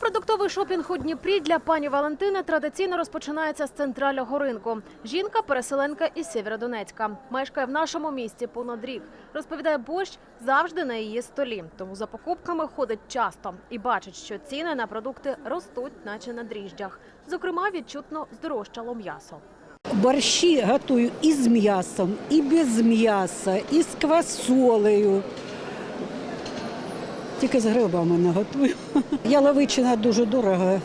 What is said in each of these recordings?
Продуктовий шопінг у Дніпрі для пані Валентини традиційно розпочинається з центрального ринку. Жінка переселенка із Сєвєродонецька. Мешкає в нашому місті понад рік. Розповідає, борщ завжди на її столі. Тому за покупками ходить часто і бачить, що ціни на продукти ростуть, наче на дріжджах. Зокрема, відчутно здорожчало м'ясо. Борщі готую і з м'ясом, і без м'яса, і з квасолею. Тільки з грибами не готую. Яловичина дуже дорога.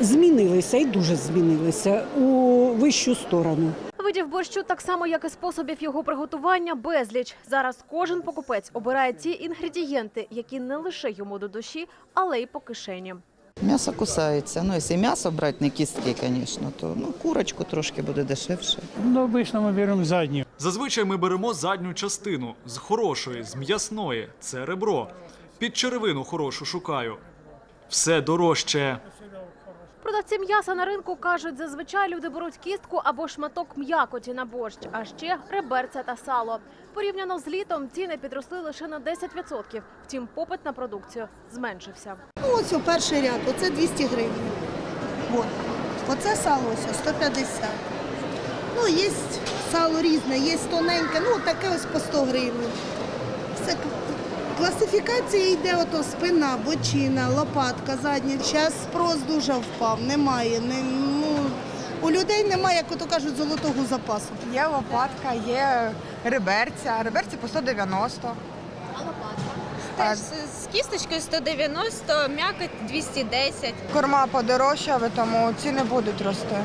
Змінилися і дуже змінилися у вищу сторону. Видів борщу так само, як і способів його приготування, безліч. Зараз кожен покупець обирає ті інгредієнти, які не лише йому до душі, але й по кишені. М'ясо кусається. Ну, якщо м'ясо брати, не кістки, звісно, то ну, курочку трошки буде дешевше. Ну, обично ми беремо задню. Зазвичай ми беремо задню частину з хорошої, з м'ясної. Це ребро. Під черевину хорошу шукаю. Все дорожче. Продавці м'яса на ринку кажуть, зазвичай люди беруть кістку або шматок м'якоті на борщ, а ще реберця та сало. Порівняно з літом ціни підросли лише на 10%. Втім, попит на продукцію зменшився. Ну, ось у перший ряд, оце 200 гривень. От. Оце сало ось 150. Ну, є сало різне, є тоненьке, ну таке ось по 100 гривень. Все класифікація йде ото спина, бочина, лопатка, задня. Зараз спрос дуже впав, немає. Не, ну, у людей немає, як ото кажуть, золотого запасу. Є лопатка, є реберця. Реберця по 190. Теж з з кісточкою 190, м'якоть 210. Корма подорожчали, тому ціни будуть рости.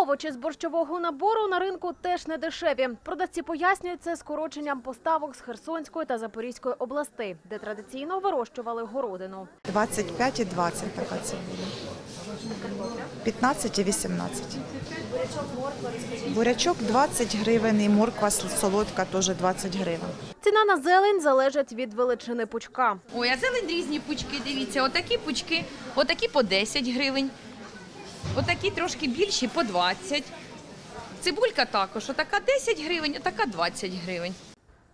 Овочі з борщового набору на ринку теж не дешеві. Продавці пояснюють це скороченням поставок з Херсонської та Запорізької областей, де традиційно вирощували городину. 25 і 20 така це буде. 15 і 18. Бурячок 20 гривень і морква солодка теж 20 гривень. Ціна на зелень залежить від величини пучка. Ой, а зелень різні пучки, дивіться, отакі пучки, отакі по 10 гривень, отакі трошки більші по 20. Цибулька також, отака 10 гривень, отака 20 гривень.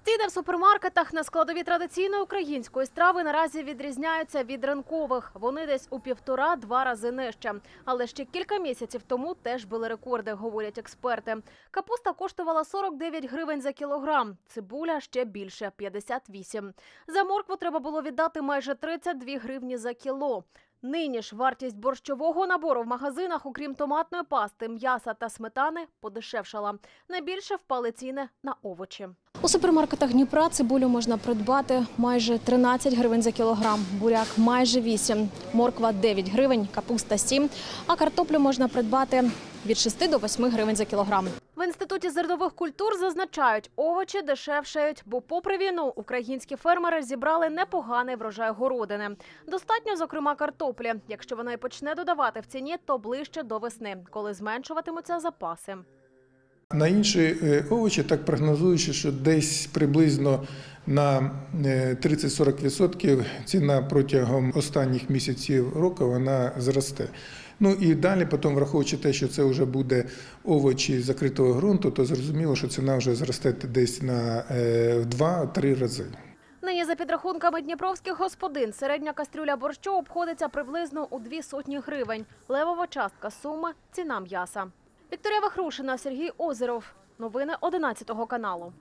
Ціни в супермаркетах на складові традиційної української страви наразі відрізняються від ринкових. Вони десь у півтора-два рази нижче. Але ще кілька місяців тому теж були рекорди, говорять експерти. Капуста коштувала 49 гривень за кілограм, цибуля ще більше 58. За моркву треба було віддати майже 32 гривні за кіло. Нині ж вартість борщового набору в магазинах, окрім томатної пасти, м'яса та сметани, подешевшала. Найбільше впали ціни на овочі. У супермаркетах Дніпра цибулю можна придбати майже 13 гривень за кілограм, буряк майже 8, морква 9 гривень, капуста 7, а картоплю можна придбати від 6 до 8 гривень за кілограм. В інституті зернових культур зазначають, овочі дешевшають, бо попри війну українські фермери зібрали непоганий врожай городини. Достатньо, зокрема, картоплі. Якщо вона й почне додавати в ціні, то ближче до весни, коли зменшуватимуться запаси. На інші е, овочі так прогнозуючи, що десь приблизно на е, 30-40% ціна протягом останніх місяців року вона зросте. Ну і далі, потім, враховуючи те, що це вже буде овочі закритого ґрунту, то зрозуміло, що ціна вже зросте десь на е, в 2-3 рази. Нині за підрахунками дніпровських господин середня кастрюля борщу обходиться приблизно у дві сотні гривень. Левова частка суми – ціна м'яса. Вікторія Вахрушина, Сергій Озеров. Новини 11 каналу.